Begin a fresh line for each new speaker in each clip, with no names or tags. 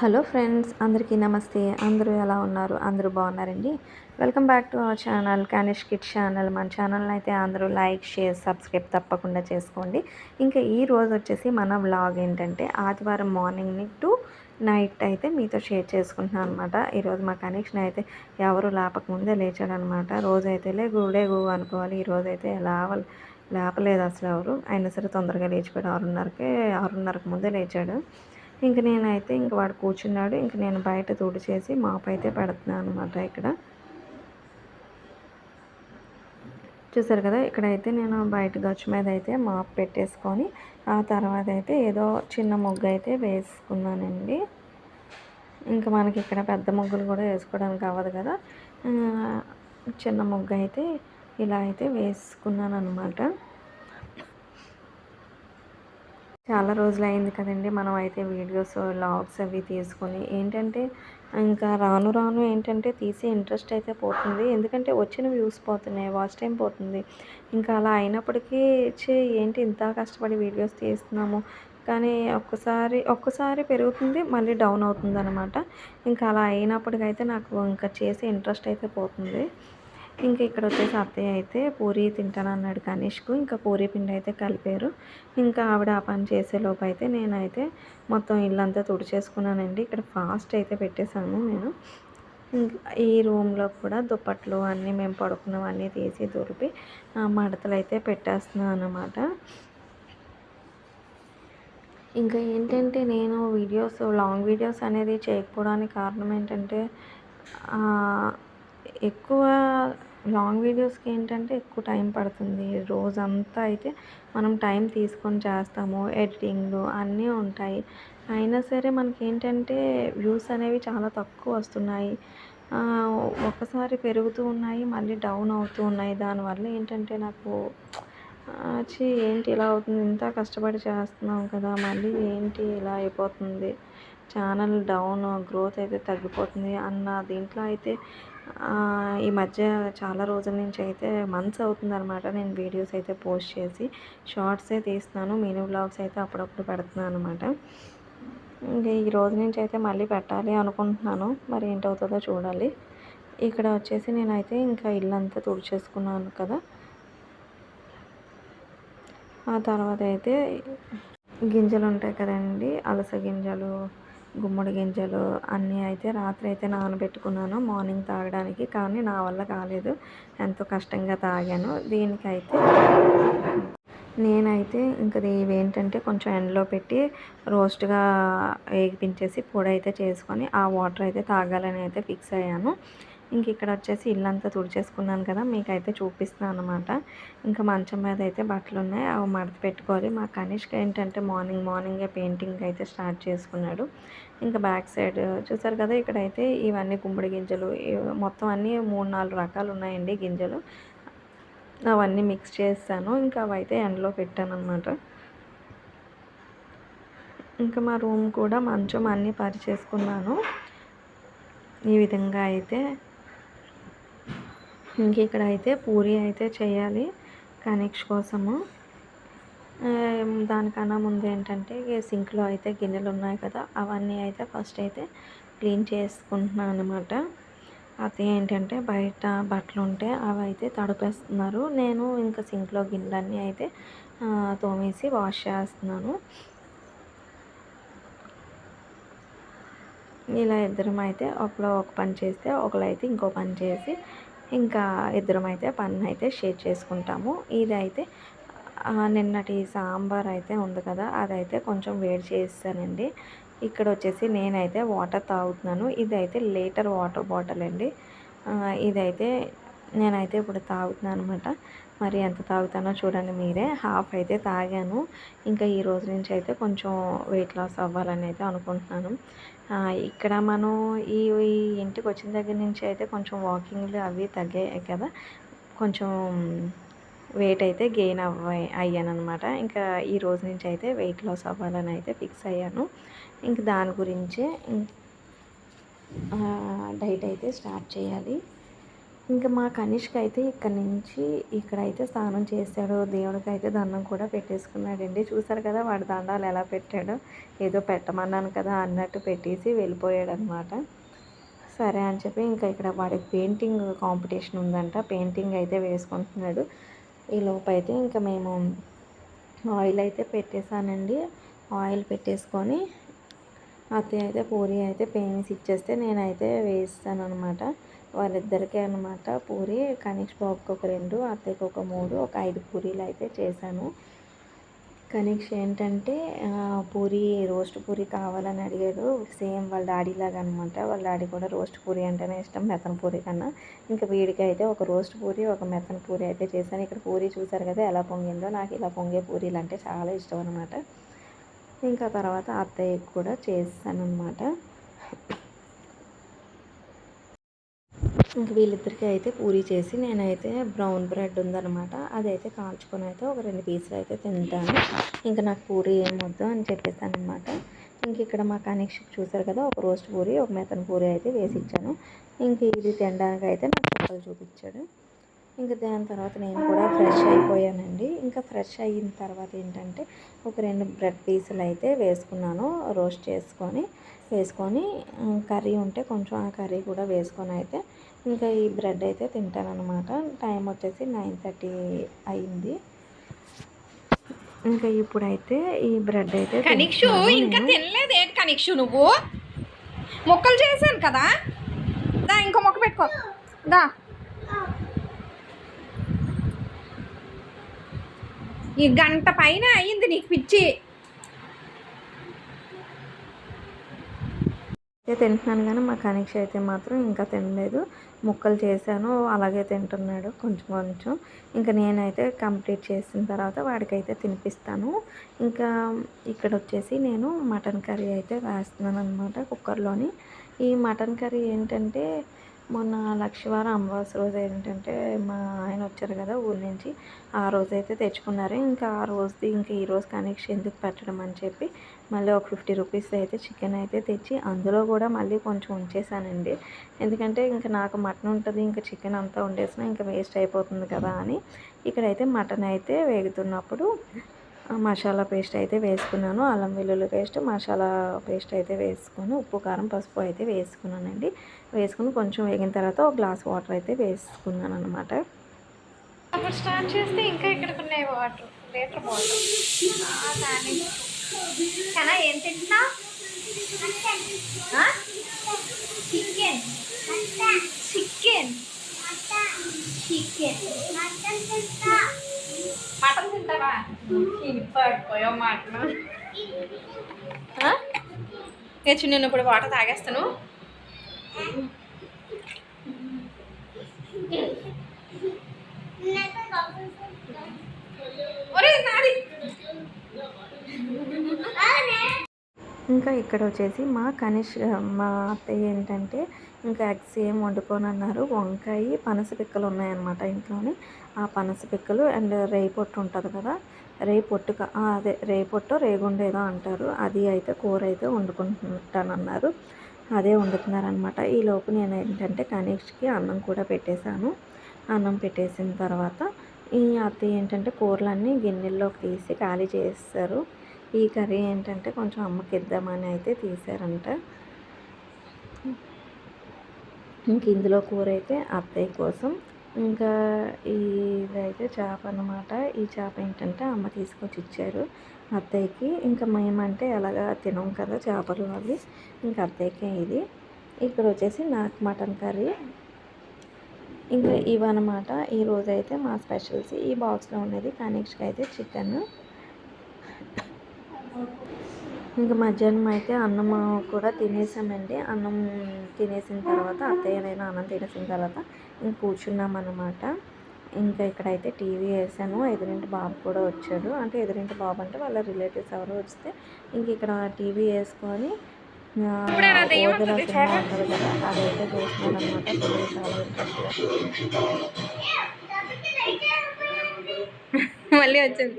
Hello friends అందరికీ నమస్తే. అందరూ ఎలా ఉన్నారు? అందరూ బాగున్నారండి? Welcome back to our channel Kanish kit channel. మన ఛానల్ని అయితే అందరూ లైక్ షేర్ సబ్స్క్రైబ్ తప్పకుండా చేసుకోండి. ఇంకా ఈ రోజు వచ్చేసి మన వ్లాగ్ ఏంటంటే ఆదివారం మార్నింగ్ టు నైట్ అయితే మీతో షేర్ చేసుకుంటున్నాను అనమాట ఈరోజు మా కనెక్షన్ అయితే ఎవరు లేపకముందే లేచాడనమాట రోజైతే లే గుడే గు అనుకోవాలి. ఈరోజు అయితే లేవాలి లేపలేదు అసలు ఎవరు. అయినా సరే తొందరగా లేచిపోయాడు. ఆరున్నరకే ఆరున్నరకు ముందే లేచాడు. ఇంక నేనైతే ఇంక వాడు కూర్చున్నాడు. ఇంక నేను బయట తుడిచేసి మాపు అయితే పెడుతున్నాను అనమాట ఇక్కడ. చూసారు కదా ఇక్కడైతే నేను బయట గచ్చు మీద అయితే మాప్ పెట్టేసుకొని ఆ తర్వాత అయితే ఏదో చిన్న ముగ్గు అయితే వేసుకున్నానండి. ఇంకా మనకి ఇక్కడ పెద్ద ముగ్గులు కూడా వేసుకోవడానికి అవ్వదు కదా. చిన్న ముగ్గు అయితే ఇలా అయితే వేసుకున్నాను అనమాట చాలా రోజులు అయింది కదండి. మనం అయితే వీడియోస్ లాగ్స్ అవి తీసుకొని ఏంటంటే ఇంకా రాను రాను ఏంటంటే తీసే ఇంట్రెస్ట్ అయితే పోతుంది. ఎందుకంటే వచ్చిన వ్యూస్ పోతున్నాయి వాచ్ టైం పోతుంది. ఇంకా అలా అయినప్పటికీ చే ఏంటి ఇంత కష్టపడి వీడియోస్ తీస్తున్నాము? కానీ ఒక్కసారి ఒక్కసారి పెరుగుతుంది మళ్ళీ డౌన్ అవుతుంది అనమాట ఇంకా అలా అయినప్పటికైతే నాకు ఇంకా చేసే ఇంట్రెస్ట్ అయితే పోతుంది. ఇంకా ఇక్కడ వచ్చేసి అత్తయ్య అయితే పూరి తింటాను అన్నాడు కనిష్కు ఇంకా పూరి పిండి అయితే కలిపారు. ఇంకా ఆవిడ ఆ పని చేసేలోపు అయితే నేనైతే మొత్తం ఇల్లంతా తుడిచేసుకున్నానండి. ఇక్కడ ఫాస్ట్ అయితే పెట్టేశాను నేను. ఈ రూమ్లో కూడా దుప్పట్లు అన్నీ మేము పడుకున్నవన్నీ తీసి దులిపి మడతలు అయితే పెట్టేస్తున్నాను అనమాట ఇంకా ఏంటంటే నేను వీడియోస్ లాంగ్ వీడియోస్ అనేది చేయకపోవడానికి కారణం ఏంటంటే ఎక్కువ లాంగ్ వీడియోస్కి ఏంటంటే ఎక్కువ టైం పడుతుంది. రోజంతా అయితే మనం టైం తీసుకొని చేస్తాము. ఎడిటింగ్లు అన్నీ ఉంటాయి. అయినా సరే మనకి ఏంటంటే వ్యూస్ అనేవి చాలా తక్కువ వస్తున్నాయి. ఒకసారి పెరుగుతూ ఉన్నాయి మళ్ళీ డౌన్ అవుతూ ఉన్నాయి. దానివల్ల ఏంటంటే నాకు చి ఏంటి ఇలా అవుతుంది? ఇంత కష్టపడి చేస్తున్నాం కదా మళ్ళీ ఏంటి ఇలా అయిపోతుంది? ఛానల్ డౌన్ గ్రోత్ అయితే తగ్గిపోతుంది అన్న దీంట్లో అయితే ఈ మధ్య చాలా రోజుల నుంచి అయితే మంత్స్ అవుతుందన్నమాట నేను వీడియోస్ అయితే పోస్ట్ చేసి. షార్ట్సే తీస్తున్నాను మినీ బ్లాగ్స్ అయితే అప్పుడప్పుడు పెడుతున్నాను అనమాట ఇంకా ఈ రోజు నుంచి అయితే మళ్ళీ పెట్టాలి అనుకుంటున్నాను. మరి ఏంటవుతుందో చూడాలి. ఇక్కడ వచ్చేసి నేనైతే ఇంకా ఇల్లంతా తుడిచేసుకున్నాను కదా. ఆ తర్వాత అయితే గింజలు ఉంటాయి కదండి అలస గింజలు గుమ్మడి గింజలు అన్నీ అయితే రాత్రి అయితే నానబెట్టుకున్నాను. మార్నింగ్ తాగడానికి కానీ నా వల్ల కాలేదు. ఎంతో కష్టంగా తాగాను. దీనికైతే నేనైతే ఇంకా ఇవేంటంటే ఏంటంటే కొంచెం ఎండలో పెట్టి రోస్ట్గా వేగిపించేసి పొడి అయితే చేసుకొని ఆ వాటర్ అయితే తాగాలని అయితే ఫిక్స్ అయ్యాను. ఇంక ఇక్కడ వచ్చేసి ఇల్లంతా తుడిచేసుకున్నాను కదా మీకైతే చూపిస్తున్నాను అనమాట ఇంకా మంచం మీద అయితే బట్టలు ఉన్నాయి అవి మడత పెట్టుకోవాలి. మా కనిష్క ఏంటంటే మార్నింగ్ మార్నింగే పెయింటింగ్ అయితే స్టార్ట్ చేసుకున్నాడు. ఇంకా బ్యాక్ సైడ్ చూసారు కదా ఇక్కడైతే ఇవన్నీ గుమ్మడి గింజలు మొత్తం అన్నీ మూడు నాలుగు రకాలు ఉన్నాయండి గింజలు. అవన్నీ మిక్స్ చేస్తాను ఇంకా అవైతే ఎండలో పెట్టాను అనమాట ఇంకా మా రూమ్ కూడా మంచం అన్నీ పరిచేసుకున్నాను. ఈ విధంగా అయితే ఇంక ఇక్కడ అయితే పూరి అయితే చేయాలి కనెక్స్ కోసము. దానికన్నా ముందు ఏంటంటే సింక్లో అయితే గిన్నెలు ఉన్నాయి కదా అవన్నీ అయితే ఫస్ట్ అయితే క్లీన్ చేసుకుంటున్నాను అనమాట అది ఏంటంటే బయట బట్టలు ఉంటే అవి అయితే తడిపేస్తున్నారు. నేను ఇంకా సింక్లో గిన్నెలన్నీ అయితే తోమేసి వాష్ చేస్తున్నాను. ఇలా ఇద్దరం అయితే ఒకలో ఒక పని చేస్తే ఒకరు అయితే ఇంకో పని చేసి ఇంకా ఇద్దరం అయితే పని అయితే షేర్ చేసుకుంటాము. ఇది అయితే నిన్నటి సాంబార్ అయితే ఉంది కదా అదైతే కొంచెం వేడి చేస్తానండి. ఇక్కడ వచ్చేసి నేనైతే వాటర్ తాగుతున్నాను. ఇదైతే లీటర్ వాటర్ బాటిల్ అండి. ఇదైతే నేనైతే ఇప్పుడు తాగుతున్నాను అనమాట మరి ఎంత తాగుతానో చూడండి మీరే. హాఫ్ అయితే తాగాను. ఇంకా ఈ రోజు నుంచి అయితే కొంచెం వెయిట్ లాస్ అవ్వాలని అయితే అనుకుంటున్నాను. ఇక్కడ మనం ఈ ఇంటికి వచ్చిన దగ్గర నుంచి అయితే కొంచెం వాకింగ్లు అవి తగ్గాయి కదా కొంచెం వెయిట్ అయితే గెయిన్ అవ్వ అయ్యాను అనమాట ఇంకా ఈ రోజు నుంచి అయితే వెయిట్ లాస్ అవ్వాలని అయితే ఫిక్స్ అయ్యాను. ఇంక దాని గురించే డైట్ అయితే స్టార్ట్ చేయాలి. ఇంకా మా కనిష్క అయితే ఇక్కడ నుంచి ఇక్కడైతే స్నానం చేశాడు. దేవుడికి అయితే దండం కూడా పెట్టేసుకున్నాడండి. చూసారు కదా వాడి దండాలు ఎలా పెట్టాడో? ఏదో పెట్టమన్నాను కదా అన్నట్టు పెట్టేసి వెళ్ళిపోయాడు అనమాట సరే అని చెప్పి ఇంకా ఇక్కడ వాడికి పెయింటింగ్ కాంపిటీషన్ ఉందంట. పెయింటింగ్ అయితే వేసుకుంటున్నాడు. ఈ లోపైతే ఇంకా మేము ఆయిల్ అయితే పెట్టేశానండి. ఆయిల్ పెట్టేసుకొని అత్తయ్య అయితే పూరి అయితే పేమెంట్స్ ఇచ్చేస్తే నేనైతే వేస్తాను అనమాట వాళ్ళిద్దరికీ అనమాట పూరి. కనీష్ బాబుకి ఒక రెండు అత్తయ్యకి ఒక మూడు ఒక ఐదు పూరీలు అయితే చేశాను. కనీష్ ఏంటంటే పూరి రోస్ట్ పూరి కావాలని అడిగాడు. సేమ్ వాళ్ళ డాడీ లాగా అనమాట వాళ్ళ డాడీ కూడా రోస్ట్ పూరి అంటేనే ఇష్టం మెతన్ పూరి కన్నా. ఇంకా వీడికి అయితే ఒక రోస్ట్ పూరి ఒక మెతన్ పూరి అయితే చేశాను. ఇక్కడ పూరి చూసారు కదా ఎలా పొంగిందో. నాకు ఇలా పొంగే పూరీలు అంటే చాలా ఇష్టం అనమాట ఇంకా తర్వాత అత్తయ్యకి కూడా చేస్తాను అనమాట ఇంక వీళ్ళిద్దరికి అయితే పూరి చేసి నేనైతే బ్రౌన్ బ్రెడ్ ఉందనమాట అదైతే కాల్చుకొని అయితే ఒక రెండు పీసులు అయితే తింటాను. ఇంకా నాకు పూరి ఏం వద్దు అని చెప్పేస్తాను అనమాట ఇంక ఇక్కడ మా కనెక్షన్ చూసారు కదా ఒక రోస్ట్ పూరి ఒక మెత్తన పూరి అయితే వేసి ఇచ్చాను. ఇంక ఇది తినడానికి అయితే నాకు చెప్పలు చూపించాడు. ఇంకా దాని తర్వాత నేను కూడా ఫ్రెష్ అయిపోయానండి. ఇంకా ఫ్రెష్ అయిన తర్వాత ఏంటంటే ఒక రెండు బ్రెడ్ పీసులు అయితే వేసుకున్నాను రోస్ట్ చేసుకొని వేసుకొని కర్రీ ఉంటే కొంచెం ఆ కర్రీ కూడా వేసుకొని అయితే ఇంకా ఈ బ్రెడ్ అయితే తింటానమాట టైం వచ్చేసి నైన్ థర్టీ అయింది. ఇంకా ఇప్పుడైతే ఈ బ్రెడ్ అయితే
కనిక్షు ఇంకా తినలేదు ఏంటి కనిక్షు నువ్వు. మొక్కలు చేశాను కదా. దా ఇంకో మొక్క పెట్టుకో. దా. ఈ గంట పైన అయ్యింది నీకు పిచ్చి.
అయితే తింటున్నాను కానీ మా కనీక్ష అయితే మాత్రం ఇంకా తినలేదు. ముక్కలు చేశాను అలాగే తింటున్నాడు కొంచెం కొంచెం. ఇంకా నేనైతే కంప్లీట్ చేసిన తర్వాత వాడికైతే తినిపిస్తాను. ఇంకా ఇక్కడ వచ్చేసి నేను మటన్ కర్రీ అయితే వేస్తున్నాను అనమాట కుక్కర్లోని. ఈ మటన్ కర్రీ ఏంటంటే మొన్న లక్షవారం అమావాస్య రోజు ఏంటంటే మా ఆయన వచ్చారు కదా ఊరి నుంచి ఆ రోజు అయితే తెచ్చుకున్నారు. ఇంకా ఆ రోజుది ఇంకా ఈ రోజు కనెక్షన్ ఎందుకు పెట్టడం అని చెప్పి మళ్ళీ ఒక ఫిఫ్టీ రూపీస్ అయితే చికెన్ అయితే తెచ్చి అందులో కూడా మళ్ళీ కొంచెం ఉంచేసానండి ఎందుకంటే ఇంకా నాకు మటన్ ఉంటుంది ఇంకా చికెన్ అంతా ఉండేసినా ఇంకా వేస్ట్ అయిపోతుంది కదా అని ఇక్కడైతే మటన్ అయితే వేగుతున్నప్పుడు మసాలా పేస్ట్ అయితే వేసుకున్నాను. అల్లం వెల్లుల్లి పేస్ట్ మసాలా పేస్ట్ అయితే వేసుకొని ఉప్పు కారం పసుపు అయితే వేసుకున్నానండి. వేసుకుని కొంచెం వేగిన తర్వాత ఒక గ్లాస్ వాటర్ అయితే వేసుకున్నాను అనమాట
అప్పుడు స్టార్ట్ చేస్తే ఇంకా ఇక్కడికి ఉన్నాయి వాటర్. లీటర్ బాటిల్ కన్నా ఏం తింటున్నా? చికెన్. చికెన్. చికెన్ మటన్ తింటావా? నేను ఇప్పుడు వాటర్ తాగేస్తాను.
ఇంకా ఇక్కడ వచ్చేసి మా కనిష్ మా అత్తయ్య ఏంటంటే ఇంకా ఎగ్స్ ఏం వండుకోనన్నారు. వంకాయ పనస పిక్కలు ఉన్నాయన్నమాట ఇంట్లోనే. ఆ పనస పిక్కలు అండ్ రేయి పొట్టు ఉంటుంది కదా రేయి పొట్టు అదే రేయి పొట్టు రేగుండేదో అంటారు. అది అయితే కూర అయితే వండుకుంటానన్నారు. అదే వండుతున్నారనమాట ఈ లోపు నేను ఏంటంటే కనీష్కి అన్నం కూడా పెట్టేశాను. అన్నం పెట్టేసిన తర్వాత ఈ అత్తయ్య ఏంటంటే కూరలన్నీ గిన్నెల్లోకి తీసి ఖాళీ చేస్తారు ఈ కర్రీ ఏంటంటే కొంచెం అమ్మకి ఇద్దామని అయితే తీసారంట ఇంక ఇందులో కూర అయితే అత్తయ్య కోసం ఇంకా ఇదైతే చేప అనమాట ఈ చేప ఏంటంటే అమ్మ తీసుకొచ్చి ఇచ్చారు అత్తయ్యకి. ఇంకా మేమంటే ఎలాగా తినం కదా చేపలు అవి. ఇంకా అత్తయ్యకే ఇది. ఇక్కడ వచ్చేసి నాకు మటన్ కర్రీ. ఇంకా ఇవన్నమాట. ఈరోజు అయితే మా స్పెషల్స్. ఈ బాక్స్లో ఉన్నది కనెక్ట్కి అయితే చికెన్. ఇంకా మధ్యాహ్నం అయితే అన్నం కూడా తినేసామండి. అన్నం తినేసిన తర్వాత అత్తయ్య నేను అన్నం తినేసిన తర్వాత ఇంక కూర్చున్నాం అన్నమాట. ఇంకా ఇక్కడైతే టీవీ వేసాను. ఎదురింటి బాబు కూడా వచ్చాడు. అంటే ఎదురింటి బాబు అంటే వాళ్ళ రిలేటివ్స్ ఎవరు వస్తే ఇంక ఇక్కడ టీవీ వేసుకొని ఓదల సినిమా ఉంటుంది కదా అదైతే చూస్తున్నాను అనమాట పిల్లలు చాలా
మళ్ళీ వచ్చింది.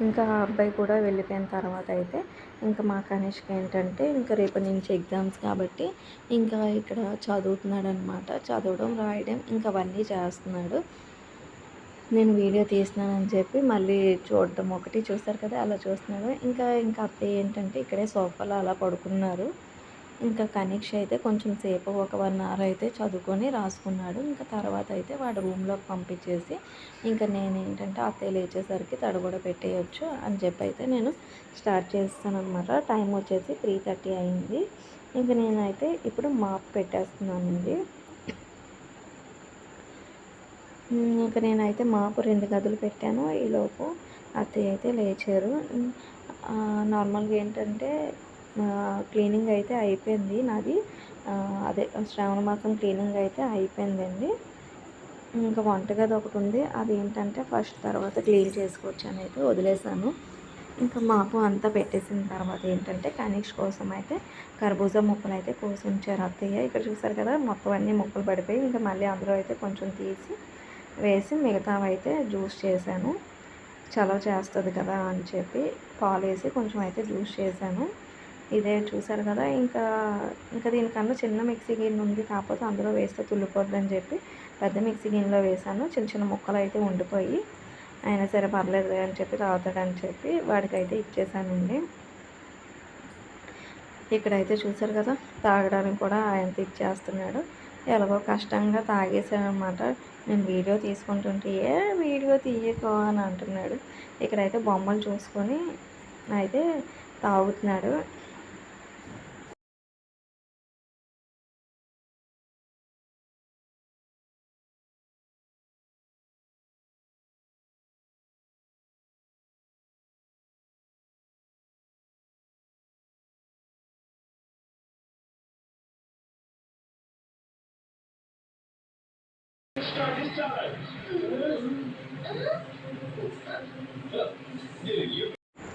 ఇంకా ఆ అబ్బాయి కూడా వెళ్ళిపోయిన తర్వాత అయితే ఇంకా మా కనిష్క ఏంటంటే ఇంకా రేపు నుంచి ఎగ్జామ్స్ కాబట్టి ఇంకా ఇక్కడ చదువుతున్నాడు అనమాట చదవడం రాయడం ఇంకా అవన్నీ చేస్తున్నాడు. నేను వీడియో తీస్తున్నానని చెప్పి మళ్ళీ చూడటం ఒకటి చూస్తారు కదా అలా చూస్తున్నాడు. ఇంకా ఇంకా అత్తయ్య ఏంటంటే ఇక్కడే సోఫాలో అలా పడుకున్నారు. ఇంకా కనీక్ష అయితే కొంచెం సేపు ఒక వన్ అవర్ అయితే చదువుకొని రాసుకున్నాడు. ఇంకా తర్వాత అయితే వాడు రూమ్లోకి పంపించేసి ఇంకా నేను ఏంటంటే అత్తయ్య లేచేసరికి తడ కూడా పెట్టేయచ్చు అని చెప్పి అయితే నేను స్టార్ట్ చేస్తాను అనమాట టైం వచ్చేసి త్రీ థర్టీ అయింది. ఇంకా నేనైతే ఇప్పుడు మాప్ పెట్టేస్తున్నానండి. ఇంకా నేనైతే మాపు రెండు గదులు పెట్టాను. ఈలోపు అత్తయ్య అయితే లేచారు. నార్మల్గా ఏంటంటే క్లీనింగ్ అయితే అయిపోయింది నాది. అదే శ్రావణ మాసం క్లీనింగ్ అయితే అయిపోయిందండి. ఇంకా వంటగది ఒకటి ఉంది. అది ఏంటంటే ఫస్ట్ తర్వాత క్లీన్ చేసుకోవచ్చు అని అయితే వదిలేసాను. ఇంకా మాపు అంతా పెట్టేసిన తర్వాత ఏంటంటే కనీష్ కోసం అయితే కర్బూజా ముక్కలు అయితే కోసి ఉంచారు అత్తయ్య. ఇక్కడ చూసారు కదా మొత్తం అన్నీ ముక్కలు పడిపోయి ఇంకా మళ్ళీ అందులో అయితే కొంచెం తీసి వేసి మిగతావైతే జ్యూస్ చేశాను. చలవ చేస్తుంది కదా అని చెప్పి పాలు వేసి కొంచెం అయితే జ్యూస్ చేశాను. ఇదే చూసారు కదా. ఇంకా ఇంకా దీనికన్నా చిన్న మిక్సీ గిన్నె ఉంది కాకపోతే అందులో వేస్తే తుల్లిపోద్దని చెప్పి పెద్ద మిక్సీ గిన్నెలో వేసాను చిన్న చిన్న ముక్కలు అయితే ఉండిపోయి అయినా సరే పర్లేదు అని చెప్పి తాగుతాడని చెప్పి వాడికైతే ఇచ్చేసానండి. ఇక్కడైతే చూసారు కదా తాగడానికి కూడా ఆయన ఇచ్చేస్తున్నాడు. ఎలాగో కష్టంగా తాగేశాడనమాట. నేను వీడియో తీసుకుంటుంటే ఏ వీడియో తీయకో అని అంటున్నాడు. ఇక్కడైతే బొమ్మలు చూసుకొని అయితే తాగుతున్నాడు.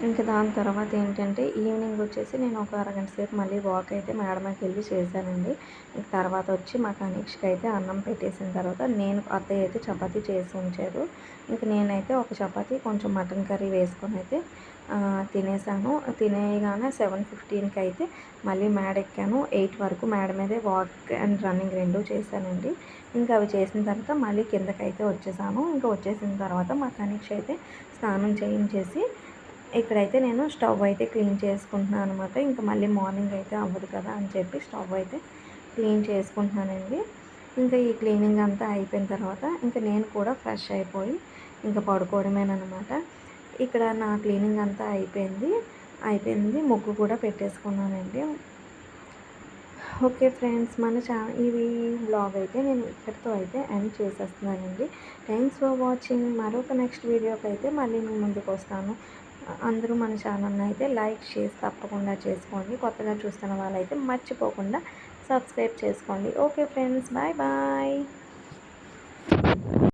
ఇంకా దాని తర్వాత ఏంటంటే ఈవినింగ్ వచ్చేసి నేను ఒక అరగంట సేపు మళ్ళీ వాక్ అయితే మేడమ్కి వెళ్ళి చేశానండి. ఇంక తర్వాత వచ్చి మా కనీక్షకి అయితే అన్నం పెట్టేసిన తర్వాత నేను అత్తయ్య అయితే చపాతీ చేసి ఉంచారు. ఇంక నేనైతే ఒక చపాతీ కొంచెం మటన్ కర్రీ వేసుకొని అయితే తినేసాను. తినేయగానే సెవెన్ ఫిఫ్టీన్కి అయితే మళ్ళీ మేడ ఎక్కాను. ఎయిట్ వరకు మేడ మీదే వాక్ అండ్ రన్నింగ్ రెండు చేశానండి. ఇంకా అవి చేసిన తర్వాత మళ్ళీ కిందకైతే వచ్చేసాను. ఇంకా వచ్చేసిన తర్వాత మా కనీక్ష అయితే స్నానం చేయించేసి ఇక్కడైతే నేను స్టవ్ అయితే క్లీన్ చేసుకుంటున్నాను అనమాట ఇంకా మళ్ళీ మార్నింగ్ అయితే అవ్వదు కదా అని చెప్పి స్టవ్ అయితే క్లీన్ చేసుకుంటున్నానండి. ఇంకా ఈ క్లీనింగ్ అంతా అయిపోయిన తర్వాత ఇంకా నేను కూడా ఫ్రెష్ అయిపోయి ఇంకా పడుకోవడమేనమాట ఇక్కడ నా క్లీనింగ్ అంతా అయిపోయింది. అయిపోయింది. ముగ్గు కూడా పెట్టేసుకున్నానండి. ఓకే ఫ్రెండ్స్ మన చా ఇది బ్లాగ్ అయితే నేను ఇక్కడితో అయితే ఎండ్ చేసేస్తున్నానండి. థ్యాంక్స్ ఫర్ వాచింగ్ మరొక నెక్స్ట్ వీడియోకి అయితే మళ్ళీ నేను ముందుకు వస్తాను. అందరూ మన ఛానల్ని అయితే లైక్ చేసి తప్పకుండా చేసుకోండి. కొత్తగా చూస్తున్న వాళ్ళైతే మర్చిపోకుండా సబ్స్క్రైబ్ చేసుకోండి. Okay friends bye bye